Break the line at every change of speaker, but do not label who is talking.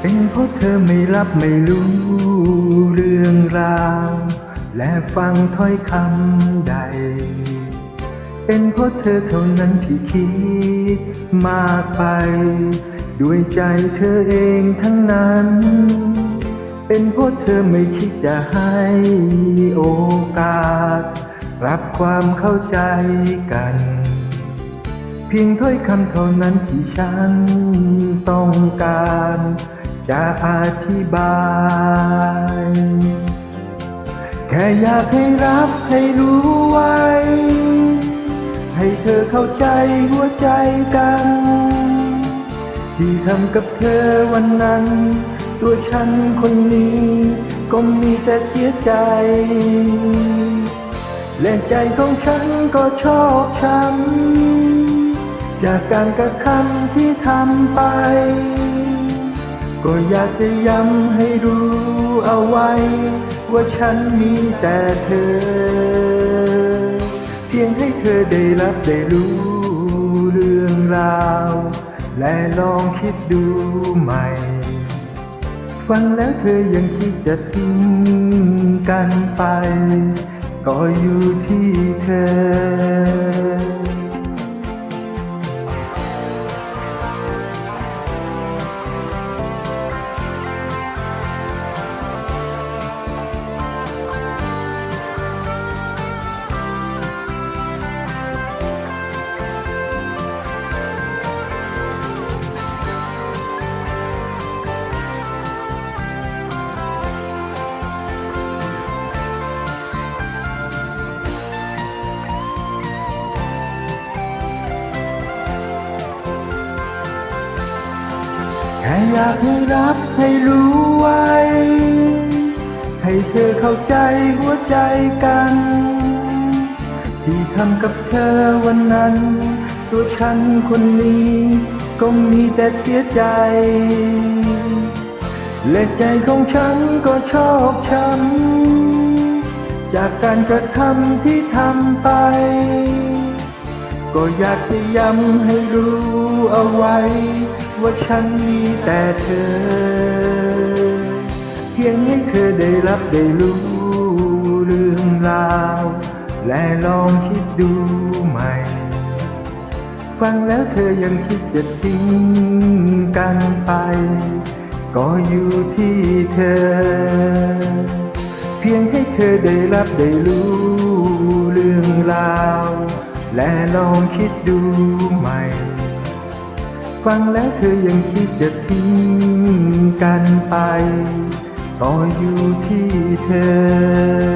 เป็นเพราะเธอไม่รับไม่รู้เรื่องราว และฟังถ้อยคำใด เป็นเพราะเธอเท่านั้นที่คิดมากไป ด้วยใจเธอเองทั้งนั้น เป็นเพราะเธอไม่คิดจะให้โอกาสรับความเข้าใจกัน เพียงถ้อยคำเท่านั้นที่ฉันต้องการ จะอธิบาย แค่อยากให้รับให้รู้ไว้ ให้เธอเข้าใจหัวใจกัน ที่ทำกับเธอวันนั้น ตัวฉันคนนี้ ก็มีแต่เสียใจ และใจของฉันก็ชอกช้ำจากการกระทำที่ทำไป ก็อยากจะย้ำให้รู้เอาไว้ ว่าฉันมีแต่เธอ เพียงให้เธอได้รับได้รู้เรื่องราว และลองคิดดูใหม่ ฟังแล้วเธอยังคิดจะทิ้งกันไป ก็อยู่ที่เธอ ค่อยากให้รับให้รู้ไว้ ให้เธอเข้าใจหัวใจกัน ที่ทำกับเธอวันนั้น ตัวฉันคนนี้ก็มีแต่เสียใจ และใจของฉันก็ชอกช้ำจากการกระทำที่ทำไป ก็อยากจะย้ำให้รู้เอาไว้ ว่าฉันมีแต่เธอ เพียงให้เธอได้รับได้รู้เรื่องราว และลองคิดดูใหม่ ฟังแล้วเธอยังคิดจะทิ้งกันไป ก็อยู่ที่เธอ เพียงให้เธอได้รับได้รู้เรื่องราว และลองคิดดูใหม่ ฟังแล้วเธอยังคิดจะทิ้งกันไป ก็อยู่ที่เธอ